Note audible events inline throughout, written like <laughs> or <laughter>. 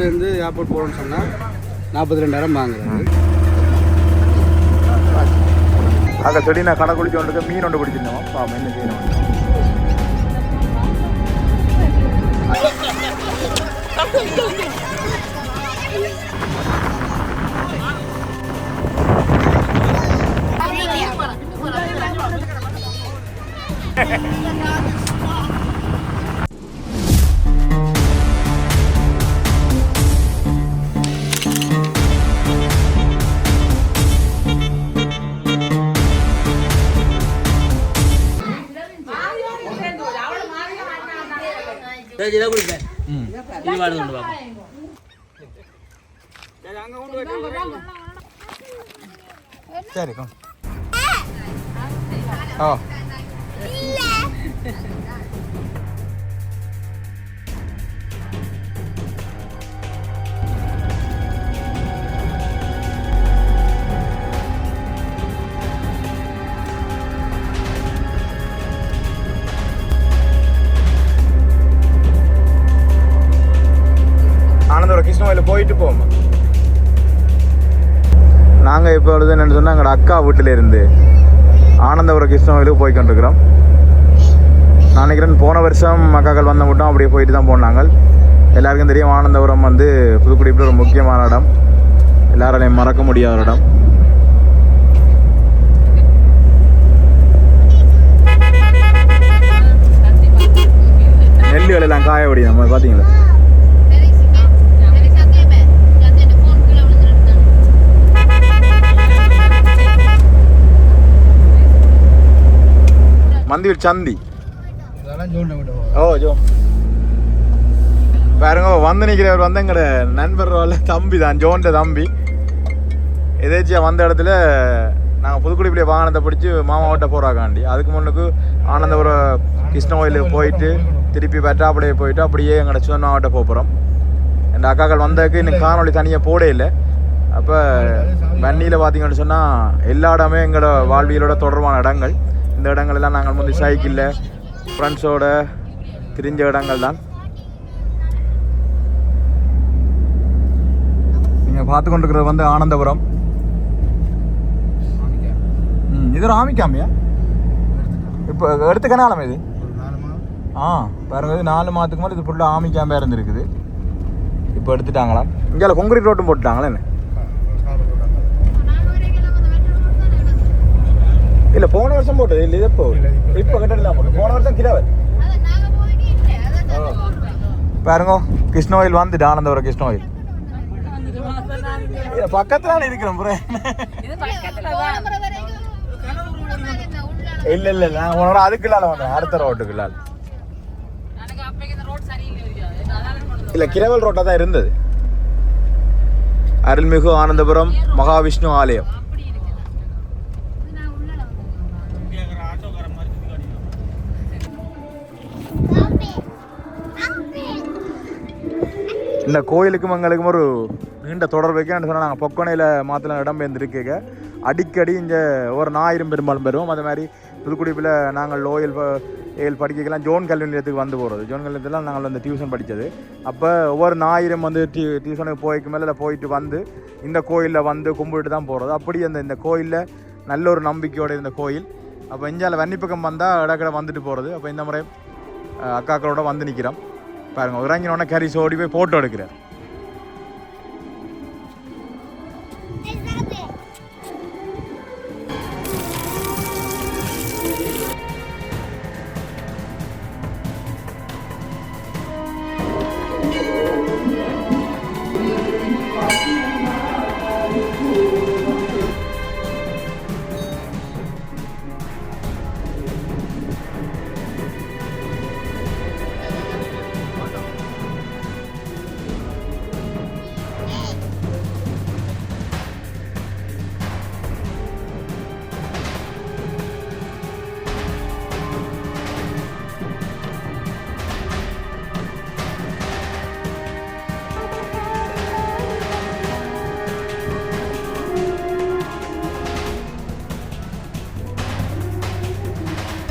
இருந்து ஏர்போர்ட் போகணும்னு சொன்னால் நாற்பத்தி ரெண்டாயிரம் வாங்குறாரு அங்கே செடி நான் கடை குளிச்சு கொண்டு மீன் ஒன்று பிடிச்சிருந்தோம். பாவம் என்ன செய்யணும்? <laughs> <laughs> இதை குடிப்பேன். இது வாடு கொண்டு வாங்க. சரி ஓ ஆனந்தோட போயிட்டு போவோம் நாங்கள் இப்போ வந்து என்னென்னு சொன்னால் எங்களோட அக்கா வீட்டில் இருந்து ஆனந்தபுரம் கிருஷ்ணவாயிலுக்கு போய் கொண்டிருக்கிறோம். நான் நினைக்கிறேன் போன வருஷம் அக்காக்கள் வந்த மட்டும் அப்படியே போயிட்டு தான் போனாங்க. எல்லாருக்கும் தெரியும் ஆனந்தபுரம் வந்து புதுக்குடிப்பில் ஒரு முக்கியமான இடம். எல்லாராலையும் மறக்க முடியாத இடம். நெல் வேலையெல்லாம் காய விடி நம்ம பார்த்தீங்களா மந்தியூர் சந்தி ஓ ஜோ பாருங்க வந்து நிற்கிறவர் வந்து எங்கட நண்பர் தம்பி தான் ஜோன்ட தம்பி எதேச்சியா வந்த இடத்துல நாங்கள் புதுக்குடிப்பிலே வாகனத்தை பிடிச்சி மாமாவட்ட போகிறாக்காண்டி அதுக்கு முன்னுக்கு ஆனந்தபுரம் கிருஷ்ண கோயிலுக்கு போயிட்டு திருப்பி வெட்டாப்படியே போயிட்டு அப்படியே எங்கட சிவன் மாவட்ட போகிறோம் என் அக்காக்கள் வந்ததுக்கு இன்னும் காணொளி தனியாக போடே இல்லை அப்போ வன்னியில் பார்த்தீங்கன்னு சொன்னால் எல்லா இடமே எங்களோட வாழ்வியலோட தொடர்பான இடங்கள் இந்த இடங்கள் எல்லாம் நாங்கள் வந்து சைக்கிளில் ஃப்ரெண்ட்ஸோட திரிஞ்ச இடங்கள் தான் நீங்கள் பார்த்து கொண்டிருக்கிறது வந்து ஆனந்தபுரம். ம், இது ராமிக்காமியா இப்போ எடுத்த கனாலம் இது ஆ பாருங்க இது நாலு மாதத்துக்கு மேலே இது ஃபுல்லாக ஆமிக்காம்பே இருந்திருக்குது. இப்போ எடுத்துட்டாங்களாம். இங்கே கொங்கிரீட் ரோட்டும் போட்டுட்டாங்களே என்ன? இல்லை போன வருஷம் போட்டது. இல்லை இது இப்போ இப்போ கட்டலாம் போட்டு போன வருஷம் கிலோவர் பாருங்க கிருஷ்ணோயில் வந்துட்டு ஆனந்தபுரம் கிருஷ்ணோயில் பக்கத்துல இருக்கிறேன் புரே. இல்ல இல்ல நான் உன்னோட அதுக்குள்ளால வந்தேன். அடுத்த ரோட்டுக்குள்ளால. இல்ல கிரவல் ரோட்டா தான் இருந்தது. அருள்மிகு ஆனந்தபுரம் மகாவிஷ்ணு ஆலயம். இந்த கோயிலுக்கும் எங்களுக்கும் ஒரு நீண்ட தொடர்பு வைக்கணும்னு சொன்னால் நாங்கள் பொக்கனையில் மாத்திரம் இடம்பெயர்ந்துருக்கேங்க அடிக்கடி இங்கே ஒரு ஞாயிறும் பெரும்பாலும் பெறுவோம். அதே மாதிரி புதுக்குடிப்பில் நாங்கள் லோயல் ஏல் படிக்கலாம் ஜோன் கல்வி நிலையத்துக்கு வந்து போகிறது ஜோன் கல்வி நிலையத்தில் நாங்கள் வந்து டியூஷன் படித்தது அப்போ ஒவ்வொரு ஞாயிறும் வந்து டியூ டியூஷனுக்கு போய்க்கு மேலே போயிட்டு வந்து இந்த கோயிலில் வந்து கும்பிட்டு தான் போகிறது அப்படி அந்த இந்த கோயிலில் நல்ல ஒரு நம்பிக்கையோடு இருந்த கோயில். அப்போ இந்தியாவில் வன்னிப்பக்கம் வந்தால் இடக்கடை வந்துட்டு போகிறது அப்போ இந்த முறை அக்காக்களோட வந்து நிற்கிறோம் பாருங்க. இறங்கினோடனே கறி ஓடி போய் ஃபோட்டோ எடுக்கிறேன்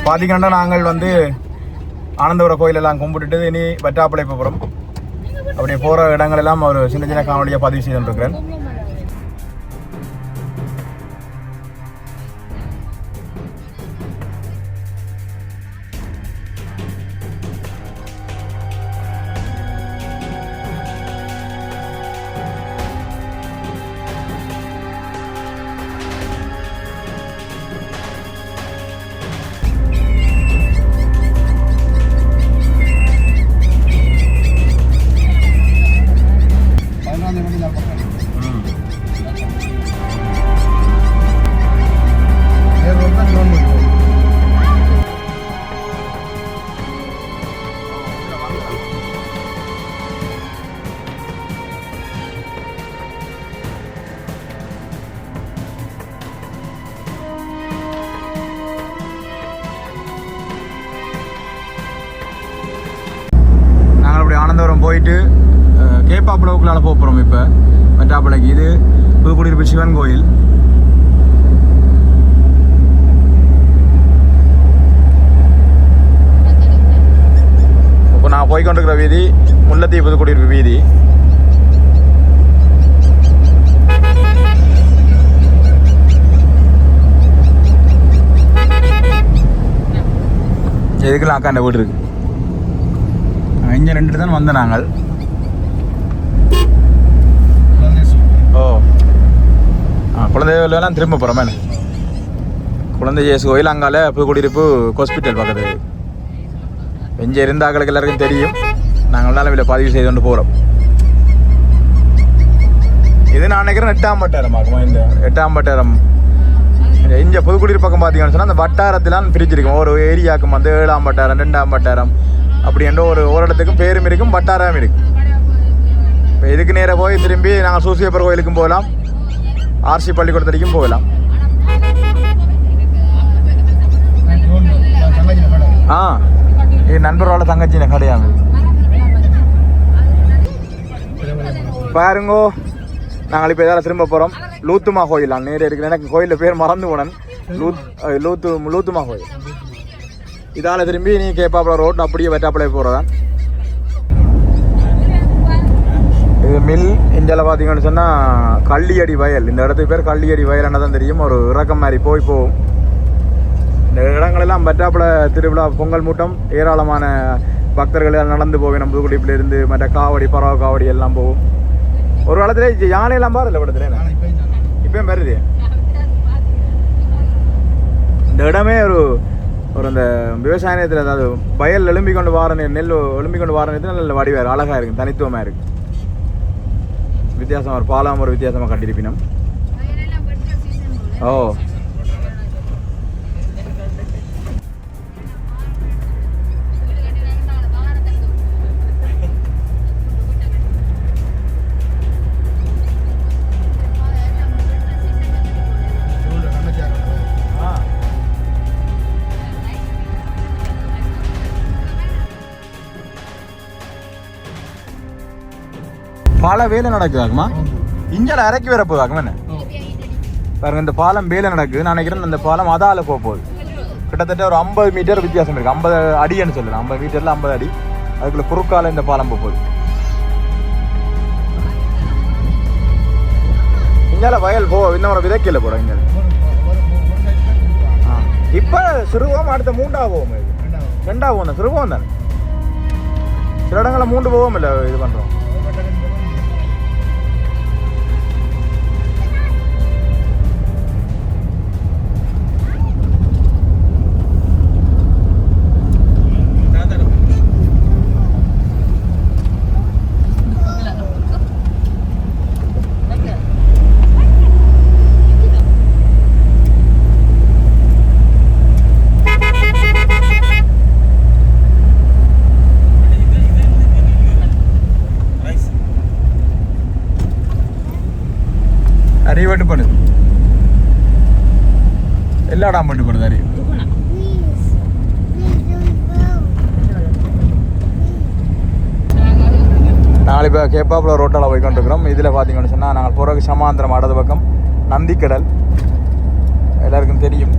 பார்த்திங்கன்னா நாங்கள் வந்து ஆனந்தபுர கோயிலெல்லாம் கும்பிட்டுட்டு இனி வட்டாப்பளை போகிறோம் அப்படி போகிற இடங்களெல்லாம் ஒரு சின்ன சின்ன காணொலியாக பதிவு செய்துருக்கிறேன் போக போகிறோம் இப்போ. மெட்டாப்பளைக்கு இது புதுக்குடியிருப்பு சிவன் கோயில். இப்போ நான் போய்க்கொண்டிருக்கிற வீதி முல்லைத்தீவு புதுக்குடியிருப்பு வீதி. எதுக்கெல்லாம் அக்கா அந்த வீடு இருக்கு? இங்கே ரெண்டு தான் வந்த நாங்கள் ஓ ஆ குழந்தைகளெல்லாம் திரும்ப போகிறோமே குழந்தை ஜேசு கோயில் அங்கால புதுக்குடியிருப்பு ஹாஸ்பிட்டல் பக்கத்து. எங்கே இருந்தாக்களுக்கு எல்லாருக்கும் தெரியும். நாங்கள் இதில் பதிவு செய்து கொண்டு போகிறோம் இது நான் நினைக்கிறேன் எட்டாம் வட்டாரம் ஆகுமா இந்த? எட்டாம் வட்டாரம். இங்கே புதுக்குடியிருப்பு பக்கம் பார்த்தீங்கன்னு சொன்னால் அந்த வட்டாரத்திலாம் பிரிச்சிருக்கும். ஒரு ஏரியாவுக்கும் வந்து ஏழாம் வட்டாரம் ரெண்டாம் வட்டாரம். அப்படி என்ற ஒரு ஒரு இடத்துக்கும் பேரும் இருக்கும் வட்டாரம் இருக்கும். இப்போ இதுக்கு நேராக போய் திரும்பி நாங்கள் சூசியப்பர் கோயிலுக்கும் போகலாம். ஆர்சி பள்ளிக்கூடத்திற்கும் போகலாம் ஆ என் நண்பரோட தங்கச்சின கடையாங்க பாருங்கோ நாங்கள் இப்போ எதாவது திரும்ப போகிறோம் லூத்துமா கோயில் நான் நேரே இருக்கிறேன் எனக்கு கோயிலில் பேர் மறந்து போனேன் லூத் லூத்து லூத்துமா கோயில் இதால் திரும்பி நீ கேப்பாப்புல ரோட் அப்படியே வெட்டாப்பளை போகிறதான் இது மில் இந்தியாவில் பார்த்தீங்கன்னு சொன்னால் கள்ளியடி வயல். இந்த இடத்துக்கு பேர் கள்ளியடி வயல் தான் தெரியும்? ஒரு இறக்கம் மாதிரி போய் போகும். இந்த இடங்களெல்லாம் பற்றாப்புல திருவிழா பொங்கல் மூட்டம் ஏராளமான பக்தர்கள் நடந்து போவேன் புதுக்குடிப்பிலிருந்து மற்ற காவடி பறவை காவடி எல்லாம் போகும். ஒரு காலத்தில் யானையெல்லாம் பாரு இல்லை படத்துல இப்பயும் வருது. இந்த இடமே ஒரு ஒரு அந்த விவசாய நேரத்தில் அதாவது வயல் எழும்பி கொண்டு வார நெல் எழும்பி கொண்டு வார நேரத்தில் நல்ல வடிவாக அழகாக இருக்கும் தனித்துவமாக இருக்குது வித்தியாசம் ஒரு பாலம் ஒரு வித்தியாசமாக கட்டியிருப்பினம் ஓ. பல வேலை நடக்குதாக்குமா இஞ்சால இறக்கி வர போதாக்குமா என்ன பாருங்க இந்த பாலம் வேலை நடக்குது நான் நினைக்கிறேன் இந்த பாலம் அதால போக போகுது கிட்டத்தட்ட ஒரு ஐம்பது மீட்டர் வித்தியாசம் இருக்கு ஐம்பது அடின்னு சொல்லலாம் ஐம்பது மீட்டர்ல ஐம்பது அடி அதுக்குள்ள குறுக்கால இந்த பாலம் போக போகுது இங்கால வயல் போ இன்னும் விதைக்கல போட இங்க இப்ப சிறுவோம் அடுத்த மூண்டா போவோம் இது ரெண்டா போகும் தான் சிறுவோம் தானே சில இடங்களில் மூண்டு போவோம் இல்லை இது பண்றோம் கேப்பாப்புல ரோட்டால் போய் கொண்டிருக்கிறோம் இதில் பார்த்தீங்கன்னு சொன்னால் நாங்கள் போகிறதுக்கு சமாந்திரம் அடது பக்கம் நந்திக்கடல். எல்லாருக்கும் தெரியும்.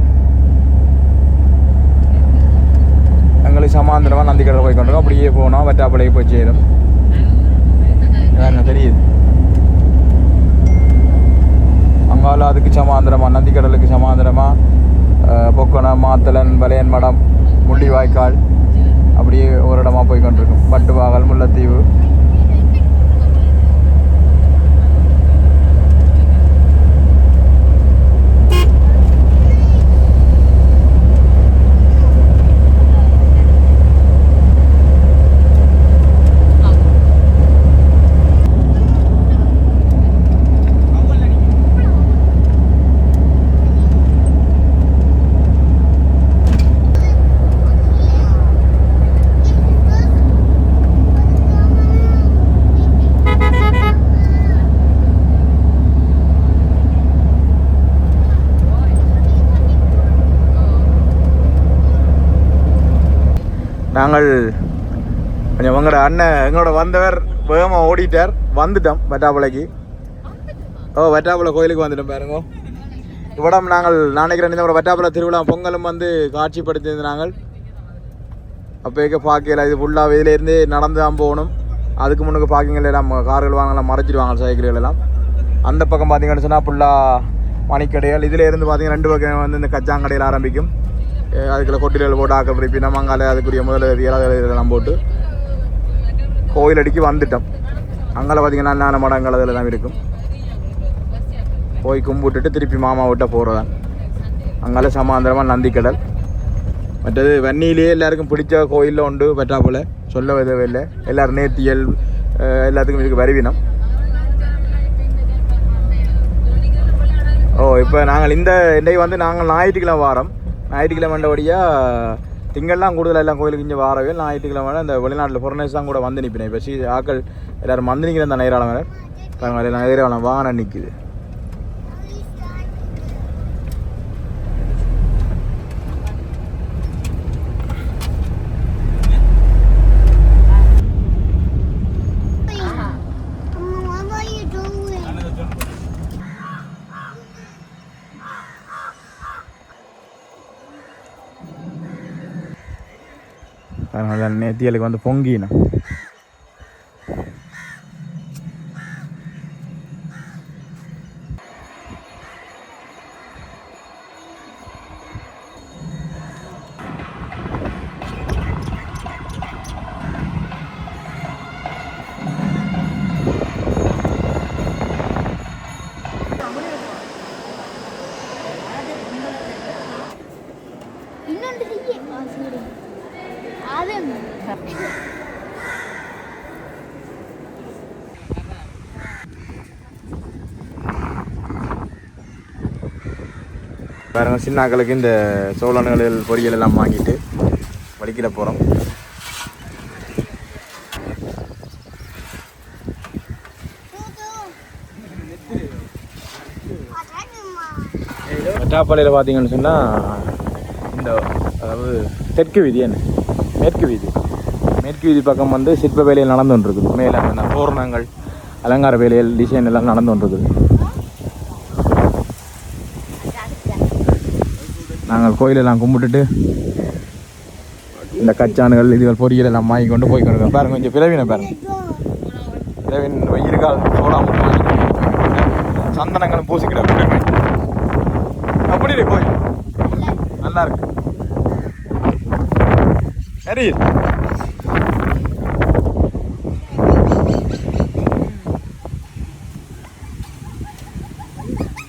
எங்களுக்கு சமாந்திரமாக நந்திக்கடல் போய் கொண்டிருக்கோம் அப்படியே போனோம் வட்டாப்பாளையம் போய் சேரும். தெரியுது? அங்கால அதுக்கு சமாந்திரமாக நந்திக்கடலுக்கு சமாந்திரமாக பொக்கணம் மாத்தலன் வலையன் மடம் முள்ளிவாய்க்கால் அப்படியே ஒரு இடமா போய் கொண்டிருக்கும் பட்டுவாகல் முல்லைத்தீவு. நாங்கள் கொஞ்சம் உங்களோட அண்ணன் எங்களோட வந்தவர் வேகமாக ஓடிட்டார். வந்துட்டோம் வட்டாப்புலைக்கு. ஓ வட்டாப்புல கோயிலுக்கு வந்துட்டோம் பாருங்க. இவ்விடம் நாங்கள் நினைக்கிறேன் இந்த வட்டாப்புல திருவிழா பொங்கலும் வந்து காட்சிப்படுத்தியிருந்த நாங்கள். இருக்க பார்க்கல இது ஃபுல்லாக இதிலேருந்து நடந்து தான் போகணும். அதுக்கு முன்னுக்கு பார்க்கிங்கள் நம்ம கார்கள் வாங்கலாம் மறைச்சிடுவாங்க சைக்கிள்கள் எல்லாம். அந்த பக்கம் பார்த்தீங்கன்னு சொன்னால் ஃபுல்லாக மணிக்கடைகள். இதில் இருந்து பார்த்தீங்கன்னா ரெண்டு பக்கம் வந்து இந்த கச்சாங்கடையில் ஆரம்பிக்கும். அதுக்குள்ள கொட்டிலையில் போட்டு ஆக்க பிடிப்பி மங்கால அதுக்குரிய முதல்ல இதெல்லாம் போட்டு கோயில் அடிக்கு வந்துட்டோம் அங்கே பார்த்தீங்கன்னா நான மடங்கள் அதில் இருக்கும் போய் கும்பிட்டுட்டு திருப்பி மாமா விட்ட போகிறதான் அங்கால சமாந்தரமாக நந்திக்கடல் மற்றது வன்னியிலேயே எல்லாருக்கும் பிடிச்ச கோயிலில் உண்டு பெற்றாப்புல சொல்ல விதவில்லை எல்லோரும் எல்லாரும் நேர்த்தியல் எல்லாத்துக்கும் இதுக்கு வருவினம் ஓ இப்போ நாங்கள் இந்த இன்றைக்கு வந்து நாங்கள் ஞாயிற்றுக்கிழமை வாரம் ஞாயிற்றுக்கிழமை வழியாக திங்கள்லாம் கூடுதலாக எல்லாம் கோயிலுக்கு இங்கே வாரவே ஞாயிற்றுக்கிழமை இந்த வெளிநாட்டில் ஃபாரினர்ஸ் தான் கூட வந்து நிற்பினேன் இப்போ சீ ஆக்கள் எல்லாரும் வந்து நிற்கிறேன் அந்த நேராளம் வேறு பாருங்க நேராளம் வாகனம் நிற்குது Para no hablar net, dile cuando ponga guina. அது பாருங்க சின்னாக்களுக்கு இந்த சோழன்களில் பொரியல் எல்லாம் வாங்கிட்டு வலிக்கிட போகிறோம் வெட்டாப்பாளையில் பார்த்தீங்கன்னு சொன்னால் இந்த அதாவது தெற்கு விதியன் என்ன? மேற்கு வீதி மேற்கு வீதி பக்கம் வந்து சிற்ப வேலையில் நடந்து கொண்டிருக்குது. மேலே அந்த தோரணங்கள் அலங்கார வேலையில் டிசைன் எல்லாம் நடந்து கொண்டிருக்குது. நாங்கள் கோயிலெல்லாம் கும்பிட்டுட்டு இந்த கச்சானுகள் இதுகள் பொரியல் எல்லாம் வாங்கி கொண்டு போய் கொண்டு பாருங்க கொஞ்சம் பிறவினை பாருங்க. பிறவின் வெயில்கால் சோடாமல் சந்தனங்களும் பூசிக்கிற அப்படி இருக்கு கோயில் நல்லா இருக்கு. சரி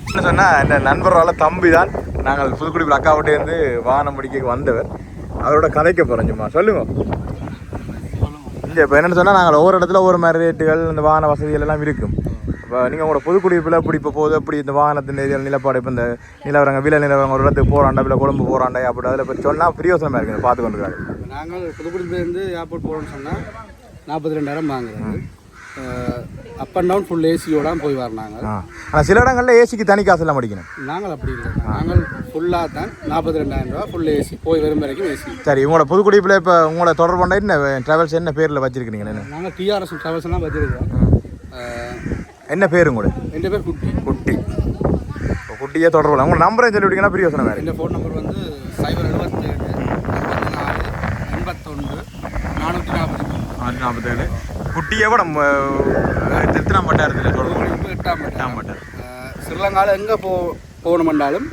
என்ன சொன்னால் இந்த நண்பர்களால் தம்பி தான் நாங்கள் புதுக்குடிப்பில் அக்காவிட்டேருந்து வாகனம் முடிக்க வந்தவர். அவரோட கதைக்க போகிறோம் சும்மா. சொல்லுங்க. இல்லை இப்போ என்னென்னு சொன்னால் நாங்கள் ஒவ்வொரு இடத்துல ஒவ்வொரு மாதிரி ரேட்டுகள் இந்த வாகன வசதிகள் எல்லாம் இருக்கும். இப்போ நீங்கள் உங்களோட புதுக்குடிப்பில் இப்படி இப்போ போகுது? அப்படி இந்த வாகனத்தின் இது நிலப்பாடு? இப்போ இந்த நிலவரங்க வீல நிலவரங்க ஒரு இடத்துக்கு போகிறாண்டா இல்லை கொழும்பு போகிறாண்டா அப்படி அதில் இப்போ சொன்னால் பிரியோசனமாக இருக்குது பார்த்து இருக்காங்க நாங்கள் புதுக்குடியிலேருந்து ஏர்போர்ட் போகிறோம்னு சொன்னால் நாற்பத்தி ரெண்டாயிரம் வாங்குறாங்க அப் அண்ட் டவுன் ஃபுல் ஏசியோட போய் ஆ. ஆனால் சில இடங்களில் ஏசிக்கு தனி காசு எல்லாம் படிக்கணும். நாங்கள் அப்படி இல்லை. நாங்கள் ஃபுல்லாக தான் நாற்பத்தி ரெண்டாயிரம் ரூபா ஃபுல் ஏசி போய் வரும் வரைக்கும் ஏசி சரி உங்களோட புதுக்குடிப்பில் இப்போ உங்களை தொடர்பு பண்ண என்ன ட்ராவல்ஸ் என்ன பேரில் வச்சிருக்கிறீங்க நாங்கள் டிஆர்எஸ் ட்ராவல்ஸ் எல்லாம் வச்சிருக்கோம். அஹ், என்ன பேர் உங்களோட? ரெண்டு பேர் குட்டி. குட்டி. குட்டியே தொடர்பு இல்லை. உங்கள் நம்பரை சொல்லி விட்டீங்கன்னா பிரியோசனம் வேறு. என் ஃபோன் நம்பர் வந்து சைபர் நானூற்றி நாற்பத்தேழு. குட்டியை விட திருத்தனம் பட்டாரத்தில் தொடர்பு எட்டாம். எட்டாம் பட்டார் ஸ்ரீலங்காவில் எங்கே போ போகணுமென்றாலும்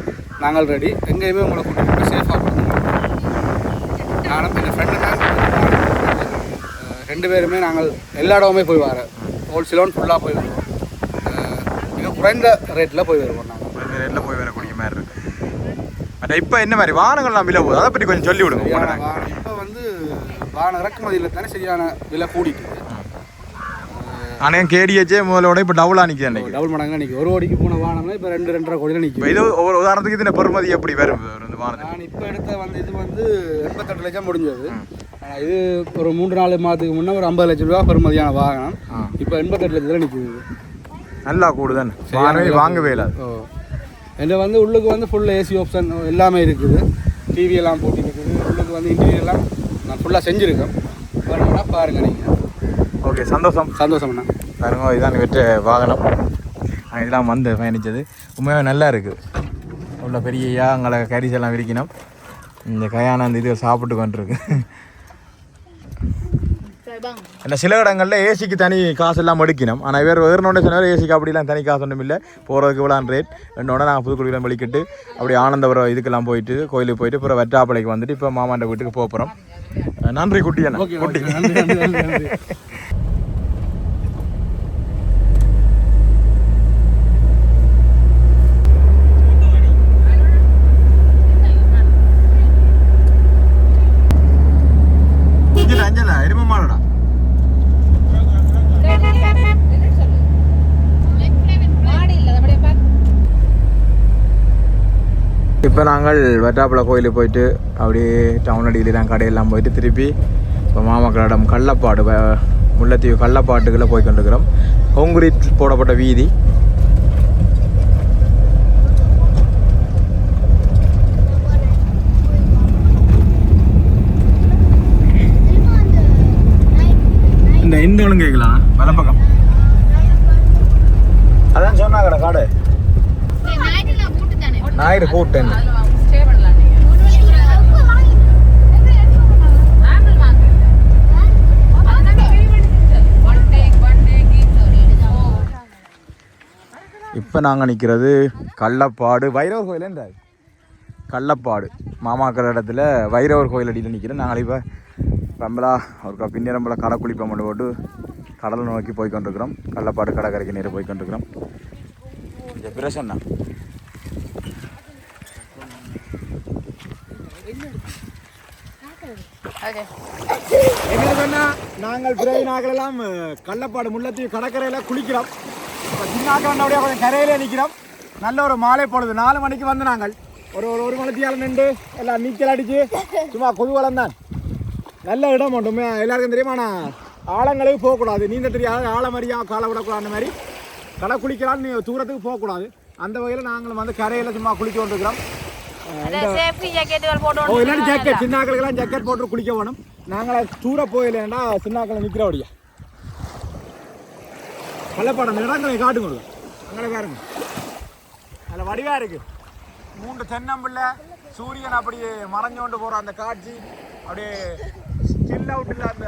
நாங்கள் ரெடி எங்கேயுமே உங்களை கூட்டிட்டு போய் சேஃபாக நானும் என் ஃப்ரெண்டு ரெண்டு பேருமே நாங்கள் எல்லா இடமுமே போய் வர. ஹோல்சேலோன் ஃபுல்லாக போய் வருவோம். மிக குறைந்த ரேட்டில் போய் வருவோம் நாங்கள் இந்த ரேட்டில் போய் வரக்கூடிய மாதிரி இருக்கு. பட் இப்போ என்ன மாதிரி? வாகனங்கள்லாம் விலை போகுது. அதை பற்றி கொஞ்சம் சொல்லி விடுங்க வாகன இறக்குமதியில் தானே சரியான விலை கூடிட்டு ஆனால் கேடிஹெச்சே முதலோட இப்போ டபுளாக நிற்கிது அன்னைக்கு. டபுள் மடங்கு நிற்கும் ஒரு கோடிக்கு போன வாகனம்னா இப்போ ரெண்டு ரெண்டரை கோடியில் நிற்கும் இது ஒரு உதாரணத்துக்கு இது பெருமதி எப்படி வரும் இந்த நான் இப்போ எடுத்த வந்து இது வந்து எண்பத்தெட்டு லட்சம் முடிஞ்சது. ஆனால் இது ஒரு மூன்று நாலு மாதத்துக்கு முன்னே ஒரு ஐம்பது லட்சம் ரூபா பெறுமதியான வாகனம். இப்போ எண்பத்தெட்டு லட்சத்தில் நிற்குது நல்லா கூடுதான் வாங்கவே வாங்கவே இல்லை ஓ. என்கிட்ட வந்து உள்ளுக்கு வந்து ஃபுல் ஏசி ஆப்ஷன் எல்லாமே இருக்குது. டிவி எல்லாம் போட்டு இருக்குது உள்ளுக்கு வந்து இன்டீரியர் எல்லாம் நான் ஃபுல்லாக செஞ்சுருக்கேன். வேணும்னா பாருங்க நீங்கள் ஓகே சந்தோஷம். சந்தோஷம்ண்ணா. பாருங்க இதான் வெற்ற வாகனம். இதெல்லாம் வந்து பயணித்தது உண்மையாகவே நல்லா இருக்குது உள்ள பெரிய அங்கே எல்லாம் விரிக்கணும். இந்த கயானா அந்த இது சாப்பிட்டு கொண்டிருக்கு. என்ன சில இடங்களில் ஏசிக்கு தனி காசு எல்லாம் எடுக்கணும் ஆனால் இவர் வேறுனோட சொன்னார் ஏசிக்கு அப்படிலாம் தனி காசு ஒன்றும் இல்லை போகிறதுக்கு இவ்வளோ ரேட் என்னோட நாங்கள் புதுக்குடியெல்லாம் வெளிக்கிட்டு அப்படி ஆனந்தபுரம் இதுக்கெல்லாம் போயிட்டு கோயிலுக்கு போயிட்டு அப்புறம் வெட்டாப்பளைக்கு வந்துட்டு இப்போ மாமாண்ட வீட்டுக்கு போக போகிறோம் நன்றி குட்டி அண்ணா. குட்டி ஓகே நன்றி நன்றி நன்றி நன்றி இங்கே அஞ்சலா எருமை மாடடா இப்போ நாங்கள் வெட்டாப்புல கோயிலுக்கு போயிட்டு அப்படியே டவுன் அடியிலாம் கடையெல்லாம் போயிட்டு திருப்பி இப்போ மாமக்களிடம் கள்ளப்பாடு முல்லைத்தீவு கள்ளப்பாட்டுக்குள்ளே போய் கொண்டிருக்கிறோம் கான்கிரீட் போடப்பட்ட வீதி. இந்த இந்த ஒழுங்கு கேட்கலாம் வலப்பக்கம். அதான் சொன்னாங்கடா காடு. ஞாயிறு கூட்டேன் இப்போ நாங்கள் நிற்கிறது கள்ளப்பாடு வைரவர் கோயில் என்ன கள்ளப்பாடு. மாமாக்கிற இடத்துல வைரவர் கோயில் அடியில் நிற்கிறேன் நாங்கள் இப்போ ரம்பலா ஒரு பின்னிரம்பல கடை குளிப்பம் கொண்டு போட்டு கடலை நோக்கி போய் கொண்டிருக்கிறோம் கள்ளப்பாடு கடற்கரைக்கு நேரம் போய் கொண்டிருக்கிறோம் இந்த பிரசன்னா எங்களுக்கு என்ன நாங்கள் பிறகு நாங்கள் எல்லாம் கள்ளப்பாடு முள்ளத்தையும் கடற்கரையில் குளிக்கிறோம். இப்போ சின்னாக்க கொஞ்சம் கரையிலே நிற்கிறோம் நல்ல ஒரு மாலை பொழுது. நாலு மணிக்கு வந்து நாங்கள். ஒரு ஒரு ஒரு மணித்தியால் நின்று எல்லாம் நீச்சல் அடித்து சும்மா குதூகலம் தான் நல்ல இடம் உண்டுமே எல்லாருக்கும் தெரியுமா ஆனால் ஆழங்களுக்கு போகக்கூடாது. நீந்த தெரியாத ஆழம் அறியா காலை விடக்கூடாது அந்த மாதிரி. கடை குளிக்கிறான்னு தூரத்துக்கு போகக்கூடாது. அந்த வகையில் நாங்களும் வந்து கரையில் சும்மா குளிக்க கொண்டிருக்கிறோம். ஓ எல்லாரும் ஜாக்கெட் சின்னாக்களுக்கெல்லாம் ஜாக்கெட் போட்டு குளிக்க வேணும். நாங்கள் தூர போயிலேன்னா சின்னாக்களை நிற்கிறபடியா கள்ளப்பாடம் அந்த இடங்களை காட்டு கொடுங்க அங்கே பாருங்க அதில் வடிவாக இருக்கு. மூன்று தென்னம்பிள்ளை சூரியன் அப்படியே மறைஞ்சோண்டு போகிற அந்த காட்சி. அப்படியே ஸ்டில் அவுட்டில் அந்த